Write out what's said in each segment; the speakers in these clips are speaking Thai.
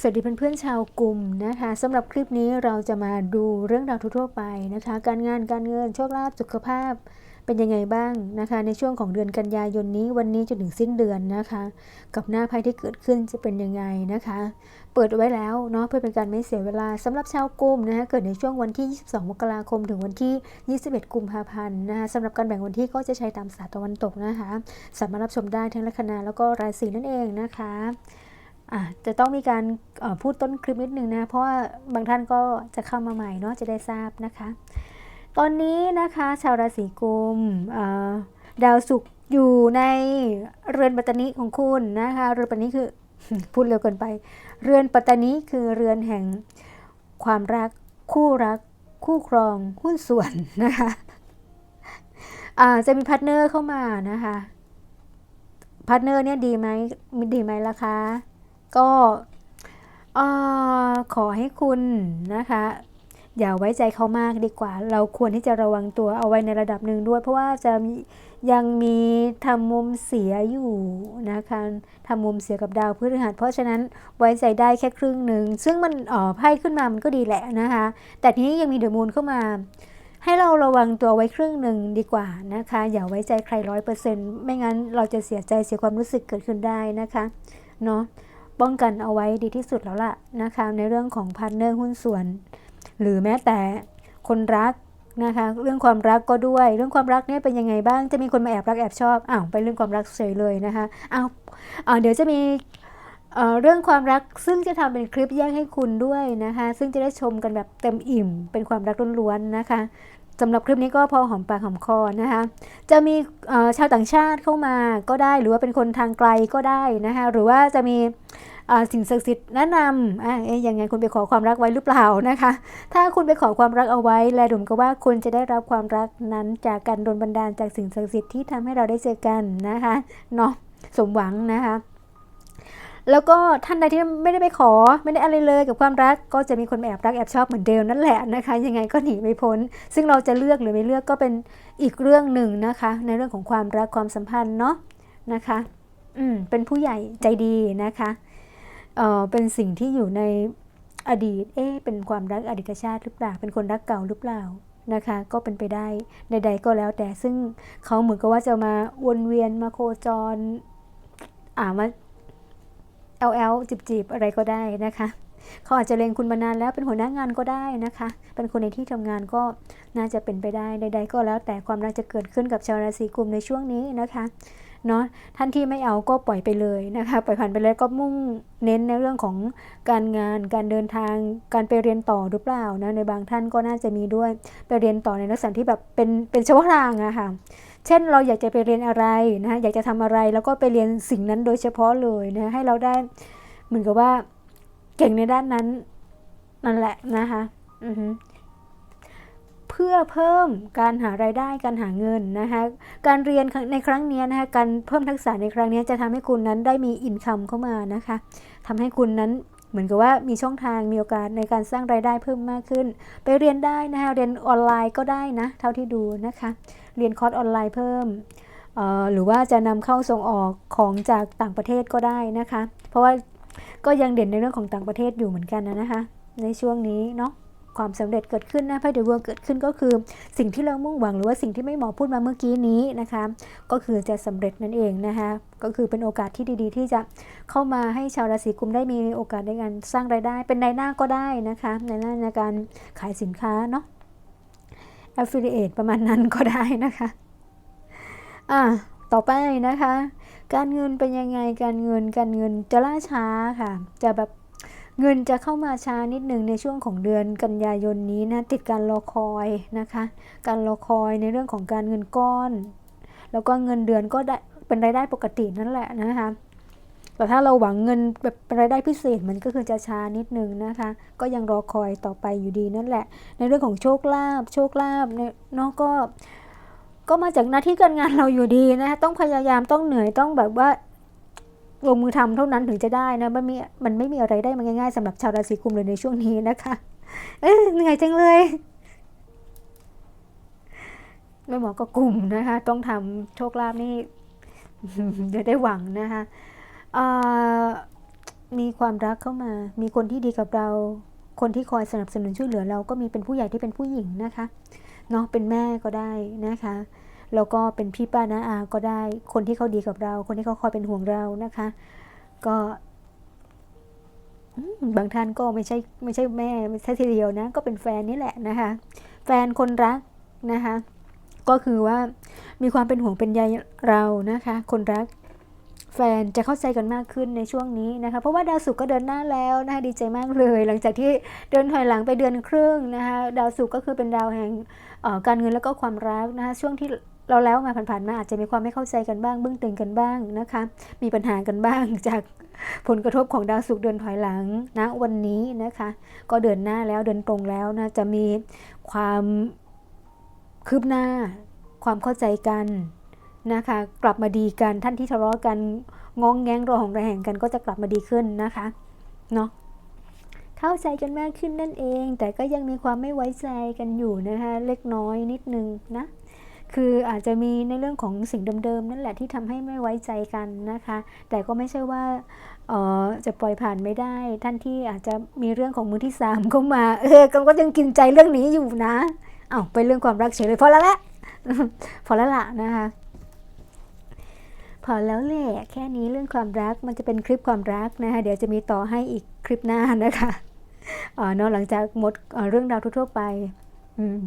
สวัสดีเพื่อนๆชาวกลุ่มนะคะสำหรับคลิปนี้เราจะมาดูเรื่องราวทั่วๆไปนะคะ การงานการเงินโชคลาภสุขภาพเป็นยังไงบ้างนะคะ ในช่วงของเดือนกันยายนนี้วันนี้จนถึงสิ้นเดือนนะคะ กับหน้าไพ่ที่เกิดขึ้นจะเป็นยังไงนะคะ เปิดไว้แล้วเนาะเพื่อเป็นการไม่เสียเวลาสำหรับชาวกลุ่มนะคะเกิดในช่วงวันที่ 22 มกราคม ถึงวันที่ 21 กุมภาพันธ์นะคะสำหรับการแบ่งวันที่ก็จะใช้ตามศาสตร์ตะวันตกนะคะ สามารถรับชมได้ทั้งลัคนาแล้วก็ราศีนั่นเองนะคะ จะต้องมีการพูดต้นคลิปนิดนึงนะ เพราะว่าบางท่านก็จะเข้ามาใหม่เนาะจะได้ทราบนะคะ ตอนนี้นะคะชาวราศีกุมดาวศุกร์อยู่ในเรือนปัตตานิของคุณนะคะ เรือนปัตตานิคือพูดเร็วเกินไป เรือนปัตตานิคือเรือนแห่งความรักคู่รัก คู่ครองหุ้นส่วนนะคะอ่าจะมีพาร์ทเนอร์เข้ามานะคะพาร์ทเนอร์เนี่ยดีไหมดีไหมล่ะคะ ก็ขอให้คุณนะคะ อย่าไว้ใจเขามากดีกว่า เราควรที่จะระวังตัวเอาไว้ในระดับหนึ่งด้วย เพราะว่าจะยังมีทำมุมเสียอยู่นะคะทำมุมเสียกับดาวพฤหัส เพราะฉะนั้นไว้ใจได้แค่ครึ่งหนึ่ง ซึ่งมันอ่อไพ่ขึ้นมามันก็ดีแหละนะคะ แต่ทีนี้ยังมีเดอะมูนเข้ามาให้เราระวังตัวไว้ครึ่งหนึ่งดีกว่านะคะ อย่าไว้ใจใครร้อยเปอร์เซ็นต์ไม่งั้นเราจะเสียใจเสียความรู้สึกเกิดขึ้นได้นะคะ เนาะ ป้องกันเอาไว้ดีที่สุดแล้วล่ะนะคะ ในเรื่องของพาร์ทเนอร์หุ้นส่วน หรือแม้แต่คนรักนะคะ เรื่องความรักก็ด้วย เรื่องความรักเนี่ยเป็นยังไงบ้างจะมีคนมาแอบรักแอบชอบอ้าวไปเรื่องความรักเฉยเลยนะคะอ้าวอ่าเดี๋ยวจะมีเเรื่องความรักซึ่งจะทำเป็นคลิปแยกให้คุณด้วยนะคะ ซึ่งจะได้ชมกันแบบเต็มอิ่ม เป็นความรักล้วนๆนะคะ สำหรับคลิปนี้ก็พอหอมปากหอมคอนะคะ จะมีชาวต่างชาติเข้ามาก็ได้ หรือว่าเป็นคนทางไกลก็ได้นะคะ หรือว่าจะมีสิ่งศักดิ์สิทธิ์แนะนำอะเอ๊ยยังไงคุณไปขอความรักไว้หรือเปล่านะคะ ถ้าคุณไปขอความรักเอาไว้ แลดุมก็ว่าคุณจะได้รับความรักนั้นจากการโดนบันดาลจากสิ่งศักดิ์สิทธิ์ที่ทำให้เราได้เจอกันนะคะ เนาะ สมหวังนะคะ แล้วก็ท่านใดที่ไม่ได้ไปขอไม่ได้อะไรเลยกับความรัก ก็จะมีคนแอบรักแอบชอบเหมือนเดิมนั่นแหละนะคะ ยังไงก็หนีไม่พ้น ซึ่งเราจะเลือกหรือไม่เลือกก็เป็นอีกเรื่องหนึ่งนะคะ ในเรื่องของความรักความสัมพันธ์เนาะนะคะอืมเป็นผู้ใหญ่ใจดีนะคะเออเป็นสิ่งที่อยู่ในอดีต เอ๊เป็นความรักอดีตชาติหรือเปล่า เป็นคนรักเก่าหรือเปล่านะคะ ก็เป็นไปได้ใด ๆ ก็แล้วแต่ซึ่งเขาเหมือนกับว่าจะมาวนเวียนมาโคจร อ่ามา LL จีบจีบๆอะไรก็ได้นะคะ เขาอาจจะเล็งคุณมานานแล้วเป็นหัวหน้างานก็ได้นะคะ เป็นคนในที่ทำงานก็น่าจะเป็นไปได้ใดๆก็แล้วแต่ความรักจะเกิดขึ้นกับชาวราศีกุมในช่วงนี้นะคะ เนาะท่านที่ไม่เอาก็ปล่อยไปเลยนะคะปล่อยผ่านไปเลยก็มุ่งเน้นในเรื่องของการงาน การเดินทางการไปเรียนต่อหรือเปล่านะในบางท่านก็น่าจะมีด้วยไปเรียนต่อในลักษณะที่แบบเป็นเป็นเฉพาะทางอะค่ะเช่นเราอยากจะไปเรียนอะไรนะอยากจะทำอะไรแล้วก็ไปเรียนสิ่งนั้นโดยเฉพาะเลยนะให้เราได้เหมือนกับว่าเก่งในด้านนั้นนั่นแหละนะคะอือฮึเพื่อเพิ่มการหารายได้การหาเงินนะคะการเรียนในครั้งนี้นะคะการเพิ่มทักษะในครั้งนี้จะทำให้คุณนั้นได้มีอินคัมเข้ามานะคะทำให้คุณนั้นเหมือนกับว่ามีช่องทางมีโอกาสในการสร้างรายได้เพิ่มมากขึ้น ไปเรียนได้นะคะเรียนออนไลน์ก็ได้นะเท่าที่ดูนะคะเรียนคอร์สออนไลน์เพิ่มหรือว่าจะนำเข้าส่งออกของจากต่างประเทศก็ได้นะคะ เพราะว่าก็ยังเด่นในเรื่องของต่างประเทศอยู่เหมือนกันนะคะในช่วงนี้เนาะ ความสำเร็จเกิดขึ้นนะไพ่เดอะเวิร์เกิดขึ้นก็คือ สิ่งที่เรามุ่งหวังหรือว่าสิ่งที่ไม่หมอพูดมาเมื่อกี้นี้นะคะ ก็คือจะสำเร็จนั่นเองนะคะก็คือเป็นโอกาสที่ดีๆ ที่จะเข้ามาให้ชาวราศีกุมได้มีโอกาสในการสร้างรายได้ เป็นในหน้าก็ได้นะคะในหน้าในการขายสินค้าเนาะ affiliate ประมาณนั้นก็ได้นะคะอะต่อไปนะคะ การเงินเป็นยังไงการเงินการเงินจะล่าช้าค่ะ จะแบบ เงินจะเข้ามาช้านิดหนึ่งในช่วงของเดือนกันยายนนี้นะติดการรอคอยนะคะ การรอคอยในเรื่องของการเงินก้อน แล้วก็เงินเดือนก็ได้เป็นรายได้ปกตินั่นแหละนะคะแต่ถ้าเราหวังเงินแบบเป็นรายได้พิเศษมันก็คือจะช้านิดนึงนะคะ ก็ยังรอคอยต่อไปอยู่ดีนั่นแหละ ในเรื่องของโชคลาภโชคลาภเนี่ยเนาะก็ ก็มาจากหน้าที่การงานเราอยู่ดีนะคะต้องพยายามต้องเหนื่อยต้องแบบว่า ลงมือทำเท่านั้นถึงจะได้นะมันมีมันไม่มีอะไรได้มาง่ายๆสำหรับชาวราศีกุมเลยในช่วงนี้นะคะเอ้ยเหนื่อยจังเลยแม่หมอก็กลุ่มนะคะ ต้องทำโชคลาภนี่เดี๋ยวได้หวังนะคะมีความรักเข้ามา มีคนที่ดีกับเรา คนที่คอยสนับสนุนช่วยเหลือเราก็มีเป็นผู้ใหญ่ที่เป็นผู้หญิงนะคะเนาะเป็นแม่ก็ได้นะคะ แล้วก็เป็นพี่ป้าน้าอาก็ได้ คนที่เขาดีกับเรา คนที่เขาคอยเป็นห่วงเรานะคะ ก็บางท่านก็ไม่ใช่ไม่ใช่แม่ไม่ใช่ทีเดียวนะ ก็เป็นแฟนนี่แหละนะคะ แฟนคนรักนะคะ ก็คือว่ามีความเป็นห่วงเป็นใยเรานะคะ คนรักแฟนจะเข้าใจกันมากขึ้นในช่วงนี้นะคะ เพราะว่าดาวศุกร์ก็เดินหน้าแล้วนะคะดีใจมากเลย หลังจากที่เดินถอยหลังไปเดือนครึ่งนะคะ ดาวศุกร์ก็คือเป็นดาวแห่งการเงินแล้วก็ความรักนะคะช่วงที่ เราแล้วมาผ่านๆมาอาจจะมีความไม่เข้าใจกันบ้างเบื้องตึงกันบ้างนะคะ มีปัญหากันบ้างจากผลกระทบของดาวศุกร์เดินถอยหลังนะวันนี้นะคะ ก็เดินหน้าแล้วเดินตรงแล้วนะจะมีความคืบหน้า ความเข้าใจกันนะคะ กลับมาดีกันท่านที่ทะเลาะกันงองแงงรอของระแหงกันก็จะกลับมาดีขึ้นนะคะเนาะเข้าใจกันมากขึ้นนั่นเอง แต่ก็ยังมีความไม่ไว้ใจกันอยู่นะคะเล็กน้อยนิดนึงนะ คืออาจจะมีในเรื่องของสิ่งเดิมๆนั่นแหละที่ทำให้ไม่ไว้ใจกันนะคะ แต่ก็ไม่ใช่ว่าจะปล่อยผ่านไม่ได้ ท่านที่อาจจะมีเรื่องของมือที่สามเข้ามาเออก็ยังกินใจเรื่องนี้อยู่นะเอา้าไปเรื่องความรักเฉยเลยพอแล้วละพอแล้วละนะคะพอแล้วแหละแค่นี้เรื่องความรักมันจะเป็นคลิปความรักนะคะเดี๋ยวจะมีต่อให้อีกคลิปหน้านะคะเอ่อนอะหลังจากหมดเรื่องราวทั่วๆไป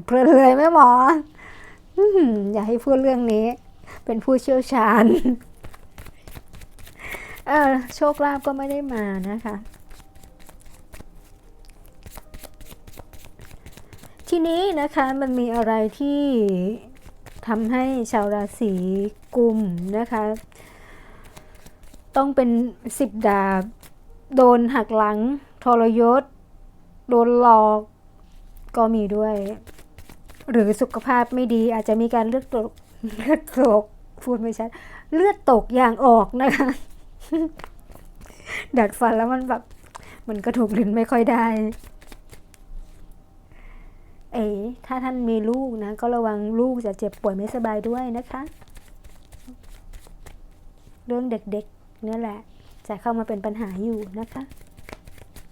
เพลินเลยแม่หมอ อย่าให้พูดเรื่องนี้ เป็นผู้เชี่ยวชาญเออโชคลาภก็ไม่ได้มานะคะ ทีนี้นะคะมันมีอะไรที่ทำให้ชาวราศีกุมนะคะ ต้องเป็นสิบดาบ โดนหักหลัง ทรยศ โดนหลอกก็มีด้วย หรือสุขภาพไม่ดีอาจจะมีการเลือดตกเลือดตกพูดไม่ชัดเลือดตกอย่างออกนะคะดัดฟันแล้วมันแบบมันกระถูกลิ้นไม่ค่อยได้ เอ๋ถ้าท่านมีลูกนะ ก็ระวังลูกจะเจ็บป่วยไม่สบายด้วยนะคะ เรื่องเด็กๆเนี่ยแหละ จะเข้ามาเป็นปัญหาอยู่นะคะ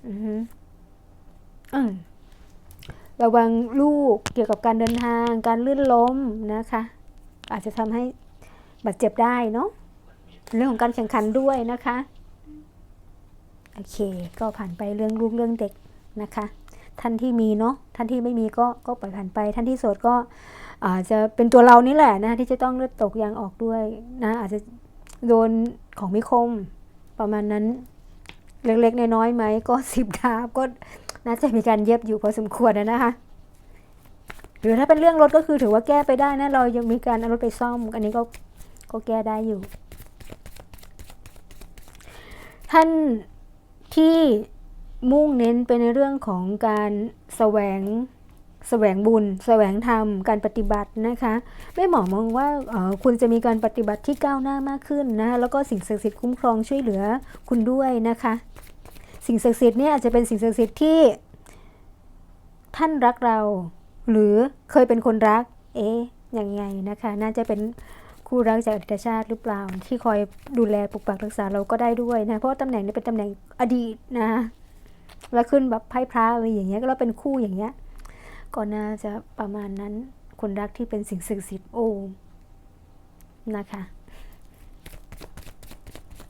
อืออืม ระวังลูกเกี่ยวกับการเดินทาง การลื่นล้มนะคะ อาจจะทำให้บาดเจ็บได้เนาะเรื่องของการแข่งขันด้วยนะคะโอเค ก็ผ่านไปเรื่องลูกเรื่องเด็กนะคะ ท่านที่มีเนาะท่านที่ไม่มีก็ก็ปล่อยผ่านไป ท่านที่โสดก็อาจจะเป็นตัวเรานี่แหละนะที่จะต้องเลือดตกยางออกด้วยนะอาจจะโดนของมิคมประมาณนั้นเล็กๆน้อยๆไหมก็สิบดาบก็ น่าจะมีการเย็บอยู่พอสมควรนะนะคะหรือถ้าเป็นเรื่องรถก็คือถือว่าแก้ไปได้นะเรายังมีการเอารถไปซ่อม อันนี้ก็ก็แก้ได้อยู่ ท่านที่มุ่งเน้นไปในเรื่องของการแสวงแสวงบุญ แสวงธรรม การปฏิบัตินะคะไม่หมอมองว่าออคุณจะมีการปฏิบัติที่ก้าวหน้ามากขึ้นนะแล้วก็สิ่งศักดิ์สิทธิ์คุ้มครองช่วยเหลือคุณด้วยนะคะ สิ่งศักดิ์สิทธิ์เนี่ยอาจจะเป็นสิ่งศักดิ์สิทธิ์ที่ท่านรักเรา หรือเคยเป็นคนรัก เอ๊ะยังไงนะคะ น่าจะเป็นคู่รักจากอดีตชาติหรือเปล่า ที่คอยดูแลปกปักรักษาเราก็ได้ด้วยนะเพราะตำแหน่งนี้เป็นตำแหน่งอดีตนะแล้วขึ้นแบบไพ่พระอะไรอย่างเงี้ยก็แล้วเป็นคู่อย่างเงี้ยก็น่าจะประมาณนั้นคนรักที่เป็นสิ่งศักดิ์สิทธิ์โอ้นะคะ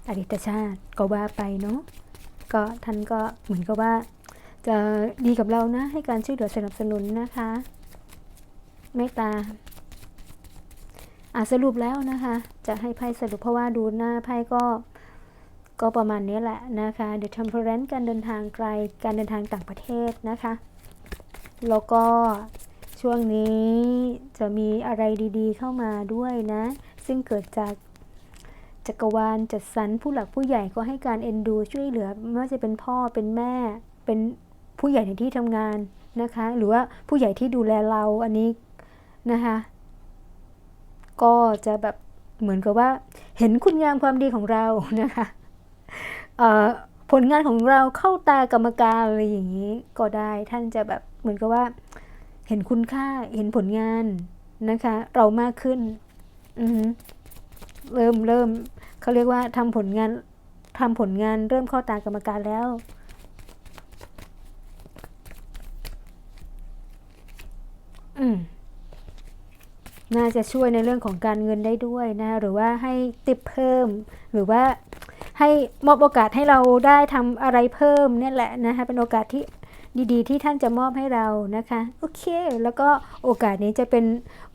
อดีตชาติก็ว่าไปเนาะ ก็ท่านก็เหมือนกับว่า จะดีกับเรานะ ให้การช่วยเหลือสนับสนุนนะคะเมตตาอะสรุปแล้วนะคะ จะให้ไพ่สรุปเพราะว่าดูหน้าไพ่ก็ก็ประมาณนี้แหละนะคะ The Temperance การเดินทางไกล การเดินทางต่างประเทศนะคะ แล้วก็ช่วงนี้จะมีอะไรดีๆเข้ามาด้วยนะ ซึ่งเกิดจาก จักรวาลจัดสรรผู้หลักผู้ใหญ่ก็ให้การเอ็นดูช่วยเหลือไม่ว่าจะเป็นพ่อเป็นแม่ เป็นผู้ใหญ่ในที่ทำงานนะคะ หรือว่าผู้ใหญ่ที่ดูแลเราอันนี้นะคะก็จะแบบเหมือนกับว่าเห็นคุณงามความดีของเรานะคะผลงานของเราเข้าตากรรมการอะไรอย่างนี้ก็ได้ท่านจะแบบเหมือนกับว่า เห็นคุณค่าเห็นผลงานนะคะ เรามากขึ้น อือ เริ่มเริ่มเขาเรียกว่าทำผลงานทำผลงานเริ่มเข้าตากรรมการแล้วอืมน่าจะช่วยในเรื่องของการเงินได้ด้วยนะหรือว่าให้ติปเพิ่ม หรือว่าให้มอบโอกาสให้เราได้ทำอะไรเพิ่มเนี่ยแหละนะคะเป็นโอกาสที่ดีๆ ที่ท่านจะมอบให้เรานะคะ โอเค แล้วก็โอกาสนี้จะเป็น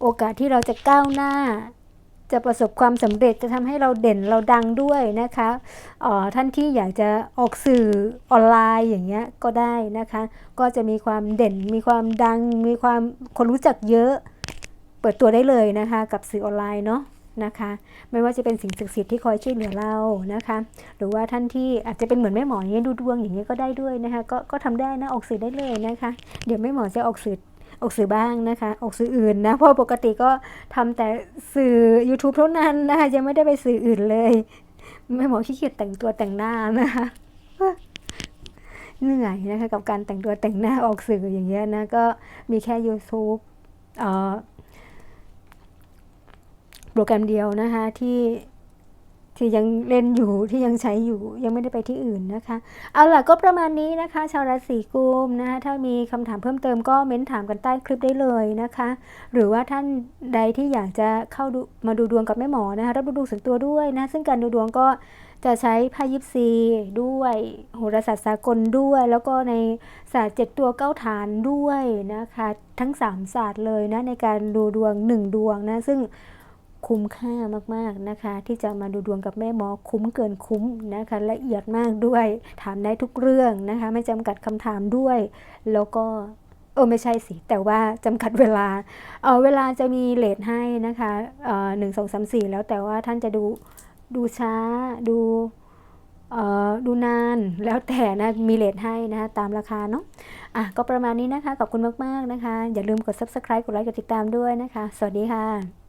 โอกาสที่เราจะก้าวหน้า จะประสบความสำเร็จจะทำให้เราเด่นเราดังด้วยนะคะออท่านที่อยากจะออกสื่อออนไลน์อย่างเงี้ยก็ได้นะคะ ก็จะมีความเด่นมีความดัง มีความคนรู้จักเยอะ เปิดตัวได้เลยนะคะ กับสื่อออนไลน์เนาะนะคะไม่ว่าจะเป็นสิ่งศักดิ์สิทธิ์ที่คอยช่วยเหลือเรานะคะ หรือว่าท่านที่อาจจะเป็นเหมือนแม่หมออย่างเงี้ยดูดวงอย่างเงี้ยก็ได้ด้วยนะคะก็ก็ทำได้นะออกสื่อได้เลยนะคะ เดี๋ยวแม่หมอจะออกสื่อ ออกสื่อบ้างนะคะ ออกสื่ออื่นนะ เพราะปกติก็ทำแต่สื่อ YouTube เท่านั้นนะคะยังไม่ได้ไปสื่ออื่นเลยแม่หมอขี้เกียจแต่งตัวแต่งหน้านะคะเหนื่อยนะคะกับการแต่งตัวแต่งหน้าออกสื่ออย่างเงี้ยนะ ก็มีแค่ YouTube โปรแกรมเดียวนะคะที่ ที่ยังเล่นอยู่ที่ยังใช้อยู่ยังไม่ได้ไปที่อื่นนะคะ เอาล่ะก็ประมาณนี้นะคะ ชาวราศีกุมนะคะถ้ามีคำถามเพิ่มเติมก็เม้นถามกันใต้คลิปได้เลยนะคะ หรือว่าท่านใดที่อยากจะเข้าดูมาดูดวงกับแม่หมอนะคะรับดูดวงส่วนตัวด้วยนะซึ่งการดูดวงก็จะใช้ไพ่ยิปซีด้วยโหราศาสตร์สากลด้วย แล้วก็ในศาสตร์เจ็ดตัวเก้าฐานด้วยนะคะ ทั้งสามศาสตร์เลยนะในการดูดวงหนึ่งดวงนะซึ่ง คุ้มค่ามากๆนะคะ ที่จะมาดูดวงกับแม่หมอคุ้มเกินคุ้มนะคะละเอียดมากด้วย ถามได้ทุกเรื่องนะคะ ไม่จำกัดคำถามด้วย แล้วก็เออไม่ใช่สิ แต่ว่าจำกัดเวลาเออเวลาจะมีเลทให้นะคะเออหนึ่งสองสามสี่แล้วแต่ว่าท่านจะดูดูช้าดูเออดูนานแล้วแต่นะมีเลทให้นะคะตามราคาเนาะอะก็ประมาณนี้นะคะ ขอบคุณมาก ๆ นะคะ อย่าลืมกด subscribe กดไลค์กดติดตามด้วยนะคะ สวัสดีค่ะ